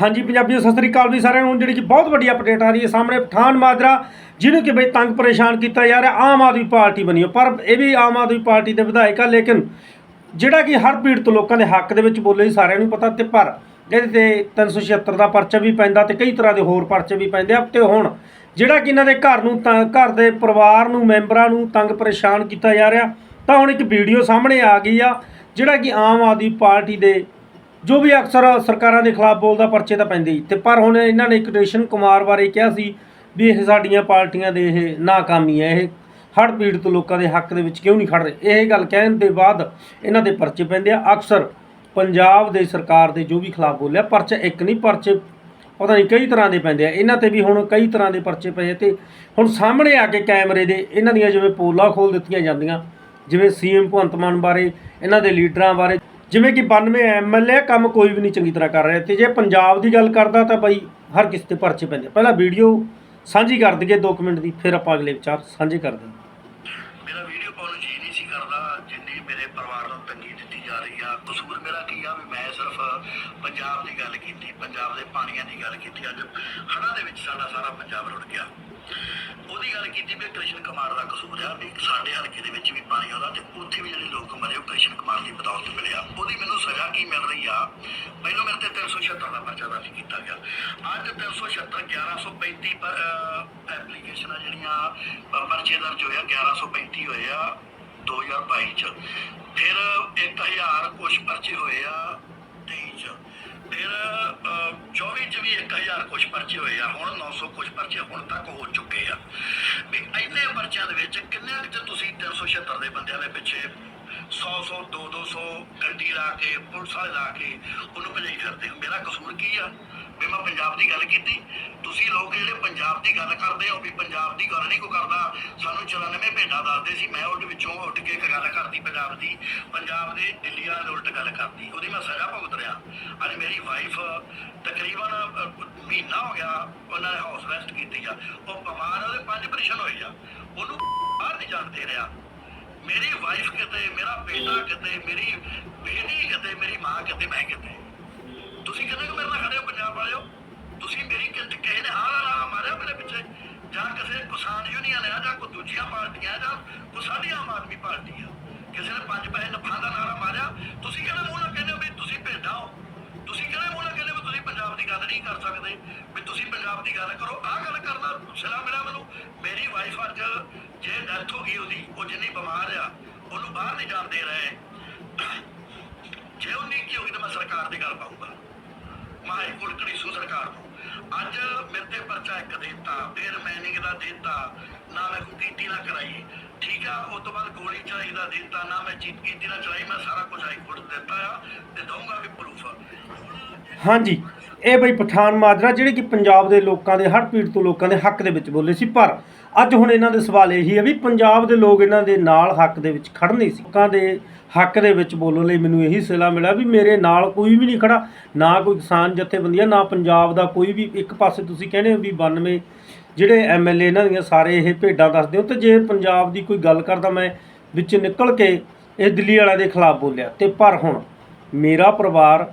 ਹਾਂਜੀ ਪੰਜਾਬੀਓ ਸਤਿ ਸ੍ਰੀ ਅਕਾਲ ਵੀ ਸਾਰਿਆਂ ਨੂੰ। ਜਿਹੜੀ ਕਿ ਬਹੁਤ ਵੱਡੀ ਅਪਡੇਟ ਆ ਰਹੀ ਹੈ ਸਾਹਮਣੇ, ਪਠਾਨ ਮਾਜਰਾ, ਜਿਹਨੂੰ ਕਿ ਬਈ ਤੰਗ ਪਰੇਸ਼ਾਨ ਕੀਤਾ ਜਾ ਰਿਹਾ, ਆਮ ਆਦਮੀ ਪਾਰਟੀ ਬਣੀ ਪਰ ਇਹ ਵੀ ਆਮ ਆਦਮੀ ਪਾਰਟੀ ਦੇ ਵਿਧਾਇਕ ਆ, ਲੇਕਿਨ ਜਿਹੜਾ ਕਿ ਹਰ ਪੀੜਤ ਲੋਕਾਂ ਦੇ ਹੱਕ ਦੇ ਵਿੱਚ ਬੋਲੇ ਸਾਰਿਆਂ ਨੂੰ ਪਤਾ ਤੇ, ਪਰ ਇਹਦੇ ਤੇ 376 ਦਾ ਪਰਚਾ ਵੀ ਪੈਂਦਾ ਤੇ ਕਈ ਤਰ੍ਹਾਂ ਦੇ ਹੋਰ ਪਰਚੇ ਵੀ ਪੈਂਦੇ ਆ। ਤੇ ਹੁਣ ਜਿਹੜਾ ਕਿ ਇਹਨਾਂ ਦੇ ਘਰ ਨੂੰ ਤਾਂ, ਘਰ ਦੇ ਪਰਿਵਾਰ ਨੂੰ, ਮੈਂਬਰਾਂ ਨੂੰ ਤੰਗ ਪਰੇਸ਼ਾਨ ਕੀਤਾ ਜਾ ਰਿਹਾ, ਤਾਂ ਹੁਣ ਇੱਕ ਵੀਡੀਓ ਸਾਹਮਣੇ ਆ ਗਈ ਆ, ਜਿਹੜਾ ਕਿ ਆਮ ਆਦਮੀ ਪਾਰਟੀ ਦੇ ਜੋ ਵੀ ਅਕਸਰ ਸਰਕਾਰਾਂ ਦੇ ਖਿਲਾਫ ਬੋਲਦਾ, ਪਰਚੇ ਤਾਂ ਪੈਂਦੇ ਹੀ। ਤੇ ਪਰ ਹੁਣ ਇਹਨਾਂ ਨੇ ਕ੍ਰਿਸ਼ਨ ਕੁਮਾਰ ਬਾਰੇ ਕਿਹਾ ਸੀ ਵੀ ਇਹ ਸਾਡੀਆਂ ਪਾਰਟੀਆਂ ਦੇ ਇਹ ਨਾਕਾਮੀ ਹੈ। ਇਹ ਹੜ੍ਹ ਪੀੜਤ ਲੋਕਾਂ ਦੇ ਹੱਕ ਦੇ ਵਿੱਚ ਕਿਉਂ ਨਹੀਂ ਖੜ ਰਹੇ? ਇਹ ਗੱਲ ਕਹਿਣ ਦੇ ਬਾਅਦ ਇਹਨਾਂ ਦੇ ਪਰਚੇ ਪੈਂਦੇ ਆ। ਅਕਸਰ ਪੰਜਾਬ ਦੇ ਸਰਕਾਰ ਦੇ ਜੋ ਵੀ ਖਿਲਾਫ ਬੋਲਿਆ, ਪਰਚਾ ਇੱਕ ਨਹੀਂ, ਪਰਚੇ ਪਤਾ ਨਹੀਂ ਕਈ ਤਰ੍ਹਾਂ ਦੇ ਪੈਂਦੇ ਆ। ਇਹਨਾਂ ਤੇ ਵੀ ਹੁਣ ਕਈ ਤਰ੍ਹਾਂ ਦੇ ਪਰਚੇ ਪਏ ਆ ਤੇ ਹੁਣ ਸਾਹਮਣੇ ਆ ਕੇ ਕੈਮਰੇ ਦੇ ਇਹਨਾਂ ਦੀਆਂ ਜਿਵੇਂ ਪੋਲਾਂ ਖੋਲ ਦਿੱਤੀਆਂ ਜਾਂਦੀਆਂ, ਜਿਵੇਂ ਸੀਐਮ ਭਗਵੰਤ ਮਾਨ ਬਾਰੇ, ਇਹਨਾਂ ਦੇ ਲੀਡਰਾਂ ਬਾਰੇ ਜਿਵੇਂ ਕਿ 92 ਐਮਐਲਏ ਕੰਮ ਕੋਈ ਵੀ ਨਹੀਂ ਚੰਗੀ ਤਰ੍ਹਾਂ ਕਰ ਰਿਹਾ। ਤੇ ਜੇ ਪੰਜਾਬ ਦੀ ਗੱਲ ਕਰਦਾ ਤਾਂ ਬਈ ਹਰ ਕਿਸੇ ਤੇ ਪਰਚੇ ਪੈਂਦੇ ਆ। ਪਹਿਲਾਂ ਵੀਡੀਓ ਸਾਂਝੀ ਕਰ ਦਈਏ 2 ਮਿੰਟ ਦੀ, ਫਿਰ ਆਪਾਂ ਅਗਲੇ ਵਿਚਾਰ ਸਾਂਝੇ ਕਰਦੇ ਹਾਂ ਮੇਰਾ ਵੀਡੀਓ ਪਾਉਣ ਨੂੰ ਜੀ ਨਹੀਂ ਸੀ ਕਰਦਾ, ਜਿੰਨੀ ਮੇਰੇ ਪਰਿਵਾਰ ਨੂੰ ਤੰਗੀ ਦਿੱਤੀ ਜਾ ਰਹੀ ਆ। ਕਸੂਰ ਮੇਰਾ ਕੀ ਆ ਵੀ ਮੈਂ ਸਿਰਫ ਪੰਜਾਬ ਦੀ ਗੱਲ ਕੀਤੀ, ਪੰਜਾਬ ਦੇ ਪਾਣੀਆਂ ਦੀ ਗੱਲ ਕੀਤੀ। ਅੱਜ ਹੜ੍ਹਾਂ ਦੇ ਵਿੱਚ ਸਾਡਾ ਸਾਰਾ ਪੰਜਾਬ ਰੁੜ ਗਿਆ। ਉਹਦੀ ਗੱਲ ਕੀਤੀ ਵੀ ਕ੍ਰਿਸ਼ਨ ਕੁਮਾਰ ਦਾ ਕਸੂਰ ਆ ਵੀ ਸਾਡੇ ਹਲਕੇ ਦੇ ਵਿੱਚ ਵੀ ਪਾਣੀ ਆਉਂਦਾ ਤੇ ਉੱਥੇ ਵੀ ਜਿਹੜੇ ਲੋਕ ਮਰੇ ਉਹ ਕ੍ਰਿਸ਼ਨ ਕੁਮਾਰ ਦੀ ਬਦੌਲਤ ਮਿਲਿਆ। ਉਹਦੀ ਮੈਨੂੰ ਸਜ਼ਾ ਕੀ ਮਿਲ ਰਹੀ ਆ? ਮੈਨੂੰ ਮੇਰੇ ਤੇ 376 ਦਾ ਪਰਚਾ ਦਰਜ ਕੀਤਾ ਗਿਆ। ਅੱਜ 376 1135 ਪਰ ਐਪਲੀਕੇਸ਼ਨਾਂ ਜਿਹੜੀਆਂ ਪਰਚੇ ਦਰਜ ਹੋਇਆ 1135 ਹੋਏ ਆ 2022 ਚ। ਫਿਰ 1000 ਕੁਛ ਪਰਚੇ ਹੋਏ ਆ 23 ਚ। ਫਿਰ ਅ, 24 ਚ ਵੀ 1000 ਕੁਛ ਪਰਚੇ ਹੋਏ ਆ। ਹੁਣ 900 ਕੁਛ ਪਰਚੇ ਹੁਣ ਤੱਕ ਹੋ ਚੁੱਕੇ ਆ। ਵੀ ਇੰਨੇ ਪਰਚਿਆਂ ਦੇ ਵਿੱਚ ਕਿੰਨੇ ਕੁ ਚ ਤੁਸੀਂ 376 ਦੇ ਬੰਦਿਆਂ ਦੇ ਪਿੱਛੇ 100 100 2 200 ਗੱਡੀ ਲਾ ਕੇ, ਪੁਲਿਸ ਵਾਲੇ ਲਾ ਕੇ ਉਹਨੂੰ ਭਜਾਈ ਫਿਰਦੇ ਹੋ ਮੇਰਾ ਕਸੂਰ ਕੀ ਆ? ਵੀ ਮੈਂ ਪੰਜਾਬ ਦੀ ਗੱਲ ਕੀਤੀ। ਤੁਸੀਂ ਲੋਕ ਜਿਹੜੇ ਪੰਜਾਬ ਦੀ ਗੱਲ ਕਰਦੇ ਹੋ, ਵੀ ਪੰਜਾਬ ਦੀ ਗੱਲ ਨਹੀਂ ਕੋ ਕਰਦਾ, ਸਾਨੂੰ 94 ਭੇਡਾਂ ਦੱਸਦੇ ਸੀ। ਮੈਂ ਉਹਦੇ ਵਿੱਚੋਂ ਉੱਠ ਕੇ ਇੱਕ ਗੱਲ ਕਰਦੀ ਪੰਜਾਬ ਦੀ। ਪੰਜਾਬ ਦੇ ਦਿੱਲੀ ਵਾਲੇ ਦੇ ਉਲਟ ਗੱਲ ਕਰਦੀ। ਉਹਦੀ ਮੈਂ ਸਜ਼ਾ ਭੁਗਤ ਰਿਹਾ। ਅੱਜ ਮੇਰੀ ਵਾਈਫ ਤਕਰੀਬਨ ਮਹੀਨਾ ਹੋ ਗਿਆ ਉਹਨਾਂ ਨੇ ਹਾਊਸ ਅਰੈਸਟ ਕੀਤੀ ਆ। ਉਹ ਬਿਮਾਰ ਉਹਦੇ ਪੰਜ ਆਪਰੇਸ਼ਨ ਹੋਏ ਆ। ਉਹਨੂੰ ਬਾਹਰ ਨਹੀਂ ਜਾਣ ਦੇ ਰਿਹਾ। ਮੇਰੀ ਵਾਈਫ ਕਿਤੇ, ਮੇਰਾ ਬੇਟਾ ਕਿਤੇ, ਮੇਰੀ ਬੇਟੀ ਕਿਤੇ, ਮੇਰੀ ਮਾਂ ਕਿਤੇ, ਮੈਂ ਕਿਤੇ। ਤੁਸੀਂ ਕਹਿੰਦੇ ਕਿ ਮੇਰੇ ਨਾਲ ਖੜੇ ਹੋ, ਪੰਜਾਬ ਵਾਲਿਓ? ਤੁਸੀਂ ਮੇਰੀ ਕਿਸੇ ਨੇ ਹਾਲ ਲਾ ਮਾਰਿਆ ਮੇਰੇ ਪਿੱਛੇ? ਜਾਂ ਕਿਸੇ ਕਿਸਾਨ ਯੂਨੀਅਨ ਆ, ਜਾਂ ਕੋਈ ਦੂਜੀਆਂ ਪਾਰਟੀਆਂ ਜਾਂ ਕੋਈ ਸਾਡੀ ਆਮ ਆਦਮੀ ਪਾਰਟੀ ਆ ਕਿਸੇ ਨੇ ਪੰਜ ਪੈਸੇ ਨਫਾ ਦਾ ਨਾਰਾ ਮਾਰਿਆ ਤੁਸੀਂ ਕਿਹੜੇ ਮੂੰਹ ਨਾਲ ਕਹਿੰਦੇ ਹੋ ਵੀ ਤੁਸੀਂ ਭੇਡਾਂ ਹੋ ਤੁਸੀਂ ਕਿਹੜੇ ਮੂੰਹ ਨਾਲ ਕਹਿੰਦੇ ਹੋ ਵੀ ਤੁਸੀਂ ਪੰਜਾਬ ਦੀ ਗੱਲ ਨਹੀਂ ਕਰ ਸਕਦੇ ਵੀ ਤੁਸੀਂ ਪੰਜਾਬ ਦੀ ਗੱਲ ਕਰੋ ਆਹ ਗੱਲ ਕਰਨਾ ਸਿਲਾ ਮੇਰਾ ਮੈਨੂੰ ਮੇਰੀ ਵਾਈਫ ਅੱਜ ਜੇ ਡੈਥ ਹੋ ਗਈ ਉਹਦੀ, ਉਹ ਜਿੰਨੀ ਬਿਮਾਰ ਆ, ਉਹਨੂੰ ਬਾਹਰ ਨਹੀਂ ਜਾਣ ਦੇ ਰਹੇ। ਜੇ ਉਹ ਨਹੀਂ ਕੀ ਹੋਈ ਤਾਂ ਮੈਂ ਸਰਕਾਰ ਦੀ ਗੱਲ ਪਾਉਂਗਾ ਮਾਈ ਕੋਲ ਕੜੀਸੂ ਸਰਕਾਰ ਨੂੰ। ਅੱਜ ਮੇਰੇ ਤੇ ਪਰਚਾ ਇੱਕ ਦੇਤਾ, ਫਿਰ ਮੈਨਿੰਗ ਦਾ ਦੇਤਾ, ਨਾ ਮੈਂ ਕੋਈ ਕੀਤੀ ਨਾ ਕਰਾਈ। ਠੀਕ ਆ ਉਸ ਤੋਂ ਬਾਅਦ ਗੋਲੀ ਚਲਾਈ ਦਾ ਦਿੱਤਾ ਨਾ ਮੈਂ ਚੀਤ ਕੀਤੀ, ਨਾ ਚਲਾਈ, ਮੈਂ ਸਾਰਾ ਕੁਝ ਹਾਈ ਦਿੱਤਾ ਆ ਤੇ ਦਊਂਗਾ ਵੀ ਪ੍ਰੂਫ ਹਾਂਜੀ, ਇਹ ਬਈ ਪਠਾਨ ਮਾਜਰਾ, ਜਿਹੜੇ ਕਿ ਪੰਜਾਬ ਦੇ ਲੋਕਾਂ ਦੇ ਹੜ੍ਹ ਪੀੜਤ ਲੋਕਾਂ ਦੇ ਹੱਕ ਦੇ ਵਿੱਚ ਬੋਲੇ ਸੀ, ਪਰ ਅੱਜ ਹੁਣ ਇਹਨਾਂ ਦੇ ਸਵਾਲ ਇਹੀ ਹੈ ਵੀ ਪੰਜਾਬ ਦੇ ਲੋਕ ਇਹਨਾਂ ਦੇ ਨਾਲ ਹੱਕ ਦੇ ਵਿੱਚ ਖੜਨੇ ਸੀ। ਲੋਕਾਂ ਦੇ ਹੱਕ ਦੇ ਵਿੱਚ ਬੋਲਣ ਲਈ ਮੈਨੂੰ ਇਹੀ ਸਿਲਾ ਮਿਲਿਆ ਵੀ ਮੇਰੇ ਨਾਲ ਕੋਈ ਵੀ ਨਹੀਂ ਖੜਾ ਨਾ ਕੋਈ ਕਿਸਾਨ ਜਥੇਬੰਦੀਆਂ, ਨਾ ਪੰਜਾਬ ਦਾ ਕੋਈ ਵੀ, ਇੱਕ ਪਾਸੇ ਤੁਸੀਂ ਕਹਿੰਦੇ ਹੋ ਵੀ 92 ਜਿਹੜੇ ਐਮਐਲਏ ਇਹਨਾਂ ਦੀਆਂ ਸਾਰੇ ਇਹ ਭੇਡਾਂ ਦੱਸਦੇ ਹੋ, ਤੇ ਜੇ ਪੰਜਾਬ ਦੀ ਕੋਈ ਗੱਲ ਕਰਦਾ ਮੈਂ, ਵਿੱਚ ਨਿਕਲ ਕੇ ਇਹ ਦਿੱਲੀ ਵਾਲਿਆਂ ਦੇ ਖਿਲਾਫ ਬੋਲਿਆ। ਤੇ ਪਰ ਹੁਣ ਮੇਰਾ ਪਰਿਵਾਰ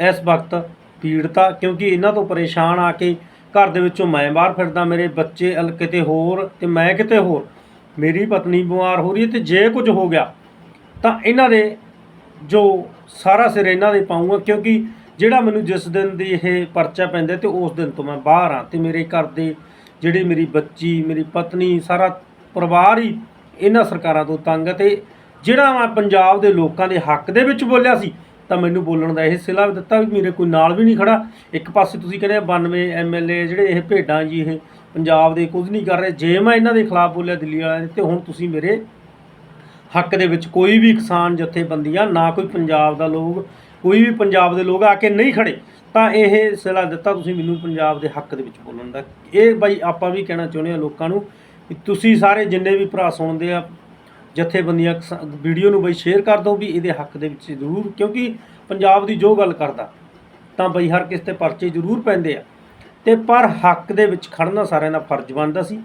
ਇਸ ਵਕਤ ਪੀੜਤਾ ਕਿਉਂਕਿ ਇਹਨਾਂ ਤੋਂ ਪਰੇਸ਼ਾਨ ਆ ਕੇ ਘਰ ਦੇ ਵਿੱਚੋਂ ਮੈਂ ਬਾਹਰ ਫਿਰਦਾ, ਮੇਰੇ ਬੱਚੇ ਕਿਤੇ ਹੋਰ ਤੇ ਮੈਂ ਕਿਤੇ ਹੋਰ। ਮੇਰੀ ਪਤਨੀ ਬਿਮਾਰ ਹੋ ਰਹੀ ਹੈ ਤੇ ਜੇ ਕੁਝ ਹੋ ਗਿਆ, ਤਾਂ ਇਹਨਾਂ ਦੇ ਜੋ ਸਾਰਾ ਸਿਰ ਇਹਨਾਂ ਦੇ ਪਾਉਂਗਾ ਕਿਉਂਕਿ ਜਿਹੜਾ ਮੈਨੂੰ ਜਿਸ ਦਿਨ ਦੀ ਇਹ ਪਰਚਾ ਪੈਂਦਾ ਤੇ ਉਸ ਦਿਨ ਤੋਂ ਮੈਂ ਬਾਹਰ ਆ। ਤੇ ਮੇਰੇ ਘਰ ਦੇ ਜਿਹੜੀ ਮੇਰੀ ਬੱਚੀ, ਮੇਰੀ ਪਤਨੀ, ਸਾਰਾ ਪਰਿਵਾਰ ਹੀ ਇਹਨਾਂ ਸਰਕਾਰਾਂ ਤੋਂ ਤੰਗ ਅਤੇ ਜਿਹੜਾ ਮੈਂ ਪੰਜਾਬ ਦੇ ਲੋਕਾਂ ਦੇ ਹੱਕ ਦੇ ਵਿੱਚ ਬੋਲਿਆ ਸੀ, ਤਾਂ ਮੈਨੂੰ ਬੋਲਣ ਦਾ ਇਹ ਸਿਲਾ ਵੀ ਦਿੱਤਾ ਵੀ ਮੇਰੇ ਕੋਈ ਨਾਲ ਵੀ ਨਹੀਂ ਖੜਾ। ਇੱਕ ਪਾਸੇ ਤੁਸੀਂ ਕਹਿੰਦੇ ਆ 92 ਐਮਐਲਏ ਜਿਹੜੇ ਇਹ ਭੇਡਾਂ ਜੀ ਇਹ ਪੰਜਾਬ ਦੇ ਕੁਝ ਨਹੀਂ ਕਰ ਰਹੇ। ਜੇ ਮੈਂ ਇਹਨਾਂ ਦੇ ਖਿਲਾਫ ਬੋਲਿਆ ਦਿੱਲੀ ਵਾਲਿਆਂ ਦੇ, ਤੇ ਹੁਣ ਤੁਸੀਂ ਮੇਰੇ ਹੱਕ ਦੇ ਵਿੱਚ ਕੋਈ ਵੀ ਕਿਸਾਨ ਜਥੇਬੰਦੀਆਂ, ਨਾ ਕੋਈ ਪੰਜਾਬ ਦਾ ਲੋਕ, ਕੋਈ ਵੀ ਪੰਜਾਬ ਦੇ ਲੋਕ ਆ ਕੇ ਨਹੀਂ ਖੜੇ, ਤਾਂ ਇਹ ਸਿਲਾ ਦਿੱਤਾ ਤੁਸੀਂ ਮੈਨੂੰ ਪੰਜਾਬ ਦੇ ਹੱਕ ਦੇ ਵਿੱਚ ਬੋਲਣ ਦਾ। ਇਹ ਬਾਈ ਆਪਾਂ ਵੀ ਕਹਿਣਾ ਚਾਹੁੰਦੇ ਆ ਲੋਕਾਂ ਨੂੰ ਵੀ ਤੁਸੀਂ ਸਾਰੇ ਜਿੰਨੇ ਵੀ ਭਰਾ ਸੁਣਦੇ ਆ, ਜਥੇਬੰਦੀਆਂ ਕਿਸਾ- ਵੀਡੀਓ ਨੂੰ ਬਈ ਸ਼ੇਅਰ ਕਰ ਦਿਓ ਵੀ ਇਹਦੇ ਹੱਕ ਦੇ ਵਿੱਚ ਜ਼ਰੂਰ, ਕਿਉਂਕਿ ਪੰਜਾਬ ਦੀ ਜੋ ਗੱਲ ਕਰਦਾ, ਤਾਂ ਬਈ ਹਰ ਕਿਸ ਤੇ ਪਰਚੇ ਜ਼ਰੂਰ ਪੈਂਦੇ ਆ। ਤੇ ਪਰ ਹੱਕ ਦੇ ਵਿੱਚ ਖੜਨਾ ਸਾਰਿਆਂ ਦਾ ਫਰਜ਼ ਬਣਦਾ ਸੀ।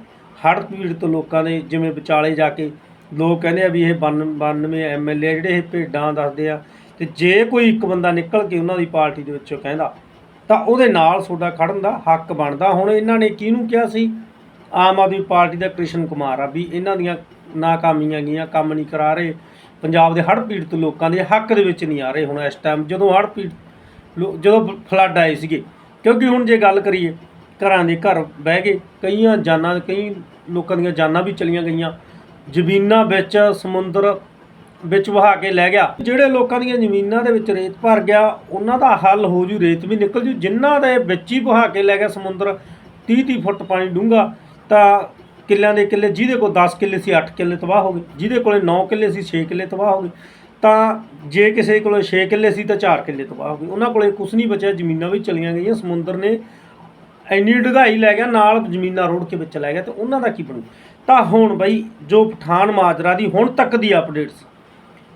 ਹੜ੍ਹ ਪੀੜਤ ਲੋਕਾਂ ਦੇ, ਜਿਵੇਂ ਵਿਚਾਲੇ ਜਾ ਕੇ ਲੋਕ ਕਹਿੰਦੇ ਆ ਵੀ ਇਹ 92 ਐਮਐਲਏ ਜਿਹੜੇ ਇਹ ਭੇਡਾਂ ਦੱਸਦੇ ਆ, ਤੇ ਜੇ ਕੋਈ ਇੱਕ ਬੰਦਾ ਨਿਕਲ ਕੇ ਉਹਨਾਂ ਦੀ ਪਾਰਟੀ ਦੇ ਵਿੱਚੋਂ ਕਹਿੰਦਾ, ਤਾਂ ਉਹਦੇ ਨਾਲ ਤੁਹਾਡਾ ਖੜਨ ਦਾ ਹੱਕ ਬਣਦਾ। ਹੁਣ ਇਹਨਾਂ ਨੇ ਕਿਹਨੂੰ ਕਿਹਾ ਸੀ? ਆਮ ਆਦਮੀ ਪਾਰਟੀ ਦਾ ਕ੍ਰਿਸ਼ਨ ਕੁਮਾਰ ਆ ਵੀ ਇਹਨਾਂ ਦੀਆਂ ਨਾਕਾਮੀਆਂ ਗਈਆਂ ਕੰਮ ਨਹੀਂ ਕਰਾ ਰਹੇ। ਪੰਜਾਬ ਦੇ ਹੜ੍ਹ ਪੀੜਤ ਲੋਕਾਂ ਦੇ ਹੱਕ ਦੇ ਵਿੱਚ ਨਹੀਂ ਆ ਰਹੇ ਹੁਣ ਇਸ ਟਾਈਮ ਜਦੋਂ ਹੜ੍ਹ ਪੀੜ ਲੋ- ਜਦੋਂ ਫਲੱਡ ਆਏ ਸੀਗੇ। ਕਿਉਂਕਿ ਹੁਣ ਜੇ ਗੱਲ ਕਰੀਏ, ਘਰਾਂ ਦੇ ਘਰ ਬਹਿ ਗਏ ਕਈਆਂ ਜਾਨਾਂ, ਕਈ ਲੋਕਾਂ ਦੀਆਂ ਜਾਨਾਂ ਵੀ ਚਲੀਆਂ ਗਈਆਂ। ਜ਼ਮੀਨਾਂ ਵਿੱਚ ਸਮੁੰਦਰ ਵਿੱਚ ਵਹਾ ਕੇ ਲੈ ਗਿਆ। ਜਿਹੜੇ ਲੋਕਾਂ ਦੀਆਂ ਜ਼ਮੀਨਾਂ ਦੇ ਵਿੱਚ ਰੇਤ ਭਰ ਗਿਆ, ਉਹਨਾਂ ਦਾ ਹੱਲ ਹੋ ਜੂ, ਰੇਤ ਵੀ ਨਿਕਲ ਜੂ। ਜਿਨ੍ਹਾਂ ਦੇ ਵਿੱਚ ਹੀ ਵਹਾ ਕੇ ਲੈ ਗਿਆ ਸਮੁੰਦਰ 30 30 ਫੁੱਟ ਪਾਣੀ ਡੂੰਘਾ। ਤਾਂ ਕਿੱਲਿਆਂ ਦੇ ਕਿੱਲੇ, ਜਿਹਦੇ ਕੋਲ 10 ਕਿੱਲੇ ਸੀ 8 ਕਿੱਲੇ ਤਬਾਹ ਹੋ ਗਏ। ਜਿਹਦੇ ਕੋਲੇ 9 ਕਿੱਲੇ ਸੀ 6 ਕਿੱਲੇ ਤਬਾਹ ਹੋ ਗਏ। ਤਾਂ ਜੇ ਕਿਸੇ ਕੋਲੇ 6 ਕਿੱਲੇ ਸੀ, ਤਾਂ 4 ਕਿੱਲੇ ਤਬਾਹ ਹੋ ਗਏ। ਉਹਨਾਂ ਕੋਲੇ ਕੁਝ ਨਹੀਂ ਬਚਿਆ, ਜ਼ਮੀਨਾਂ ਵੀ ਚਲੀਆਂ ਗਈਆਂ। ਸਮੁੰਦਰ ਨੇ ਇੰਨੀ ਡੂੰਘਾਈ ਲੈ ਗਿਆ, ਨਾਲ ਜ਼ਮੀਨਾਂ ਰੋੜ ਕੇ ਵਿੱਚ ਲੈ ਗਿਆ, ਤੇ ਉਹਨਾਂ ਦਾ ਕੀ ਬਣੂ? ਤਾਂ ਹੁਣ ਬਈ, ਜੋ ਪਠਾਨ ਮਾਜਰਾ ਦੀ ਹੁਣ ਤੱਕ ਦੀ ਅਪਡੇਟ ਸੀ,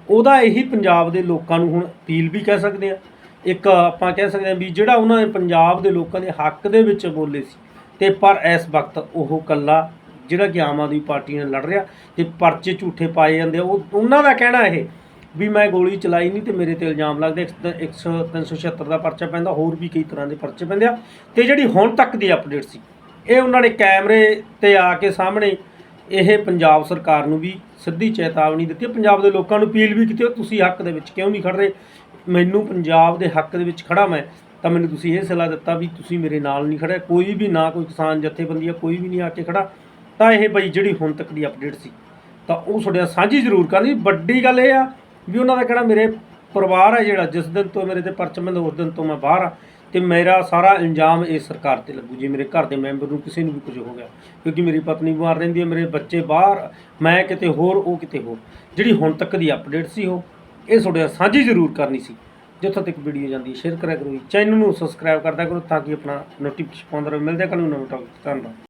ਉਹਦਾ ਇਹੀ ਪੰਜਾਬ ਦੇ ਲੋਕਾਂ ਨੂੰ ਹੁਣ ਅਪੀਲ ਵੀ ਕਹਿ ਸਕਦੇ ਆ। ਇੱਕ ਆਪਾਂ ਕਹਿ ਸਕਦੇ ਆ ਵੀ ਜਿਹੜਾ ਉਹਨਾਂ ਨੇ ਪੰਜਾਬ ਦੇ ਲੋਕਾਂ ਦੇ ਹੱਕ ਦੇ ਵਿੱਚ ਬੋਲੇ ਸੀ ਤੇ ਪਰ ਇਸ ਵਕਤ ਉਹ ਕੱਲਾ ਜਿਹੜਾ ਕਿ ਆਮ ਆਦਮੀ ਪਾਰਟੀ ਨਾਲ ਲੜ ਰਿਹਾ ਤੇ ਪਰਚੇ ਝੂਠੇ ਪਾਏ ਜਾਂਦੇ ਆ। ਉਹ ਉਹਨਾਂ ਦਾ ਕਹਿਣਾ ਇਹ ਵੀ ਮੈਂ ਗੋਲੀ ਚਲਾਈ ਨਹੀਂ ਤੇ ਮੇਰੇ ਤੇ ਇਲਜ਼ਾਮ ਲੱਗਦੇ 100 376 ਦਾ ਪਰਚਾ ਪੈਂਦਾ ਹੋਰ ਵੀ ਕਈ ਤਰ੍ਹਾਂ ਦੇ ਪਰਚੇ ਪੈਂਦੇ ਆ। ਤੇ ਜਿਹੜੀ ਹੁਣ ਤੱਕ ਦੀ ਅਪਡੇਟ ਸੀ ਇਹ ਉਹਨਾਂ ਨੇ ਕੈਮਰੇ ਤੇ ਆ ਕੇ ਸਾਹਮਣੇ ਇਹ ਪੰਜਾਬ ਸਰਕਾਰ ਨੂੰ ਵੀ ਸਿੱਧੀ ਚੇਤਾਵਨੀ ਦਿੱਤੀ ਪੰਜਾਬ ਦੇ ਲੋਕਾਂ ਨੂੰ ਅਪੀਲ ਵੀ ਕੀਤੀ ਹੈ, ਤੁਸੀਂ ਹੱਕ ਦੇ ਵਿੱਚ ਕਿਉਂ ਨਹੀਂ ਖੜ ਰਹੇ? ਮੈਨੂੰ ਪੰਜਾਬ ਦੇ ਹੱਕ ਦੇ ਵਿੱਚ ਖੜਾ ਮੈਂ। ਤਾਂ ਮੈਨੂੰ ਤੁਸੀਂ ਇਹ ਸਲਾਹ ਦਿੱਤਾ ਵੀ ਤੁਸੀਂ ਮੇਰੇ ਨਾਲ ਨਹੀਂ ਖੜੇ ਕੋਈ ਵੀ ਨਾ ਕੋਈ ਕਿਸਾਨ ਜਥੇਬੰਦੀ ਆ, ਕੋਈ ਵੀ ਨਹੀਂ ਆ ਕੇ ਖੜਾ ਤਾਂ ਇਹ ਬਈ ਜਿਹੜੀ ਹੁਣ ਤੱਕ ਦੀ ਅਪਡੇਟ ਸੀ। ਤਾਂ ਉਹ ਤੁਹਾਡੇ ਨਾਲ ਸਾਂਝੀ ਜ਼ਰੂਰ ਕਰਨੀ। ਵੱਡੀ ਗੱਲ ਇਹ ਆ ਵੀ ਉਹਨਾਂ ਦਾ ਕਹਿਣਾ ਮੇਰੇ ਪਰਿਵਾਰ ਹੈ ਜਿਹੜਾ, ਜਿਸ ਦਿਨ ਤੋਂ ਮੇਰੇ ਤੇ ਪਰਚਮ ਹੈ ਉਸ ਦਿਨ ਤੋਂ ਮੈਂ ਬਾਹਰ ਆ। ਤੇ ਮੇਰਾ ਸਾਰਾ ਇਲਜ਼ਾਮ ਇਸ ਸਰਕਾਰ ਤੇ ਲੱਗੂ, ਜੇ ਮੇਰੇ ਘਰ ਦੇ ਮੈਂਬਰ ਨੂੰ ਕਿਸੇ ਨੂੰ ਵੀ ਕੁਝ ਹੋ ਗਿਆ। ਕਿਉਂਕਿ ਮੇਰੀ ਪਤਨੀ ਬਿਮਾਰ ਰਹਿੰਦੀ ਹੈ ਮੇਰੇ ਬੱਚੇ ਬਾਹਰ, ਮੈਂ ਕਿਤੇ ਹੋਰ, ਉਹ ਕਿਤੇ ਹੋਰ। ਜਿਹੜੀ ਹੁਣ ਤੱਕ ਦੀ ਅਪਡੇਟ ਸੀ ਉਹ, ਇਹ ਤੁਹਾਡੇ ਨਾਲ ਸਾਂਝੀ ਜ਼ਰੂਰ ਕਰਨੀ ਸੀ। ਜਿੱਥੋਂ ਤੱਕ ਵੀਡੀਓ ਜਾਂਦੀ ਹੈ ਸ਼ੇਅਰ ਕਰਿਆ ਕਰੋ ਚੈਨਲ ਨੂੰ ਸਬਸਕ੍ਰਾਈਬ ਕਰਦਾ ਕਰੋ ਤਾਂ ਕਿ ਆਪਣਾ ਨੋਟੀਫਿਕੇਸ਼ਨ ਪਾਉਂਦਾ ਰਹੋ। ਮਿਲਦੇ ਹਾਂ ਨੂੰ ਨਵੇਂ ਟੌਪਿਕ ਧੰਨਵਾਦ।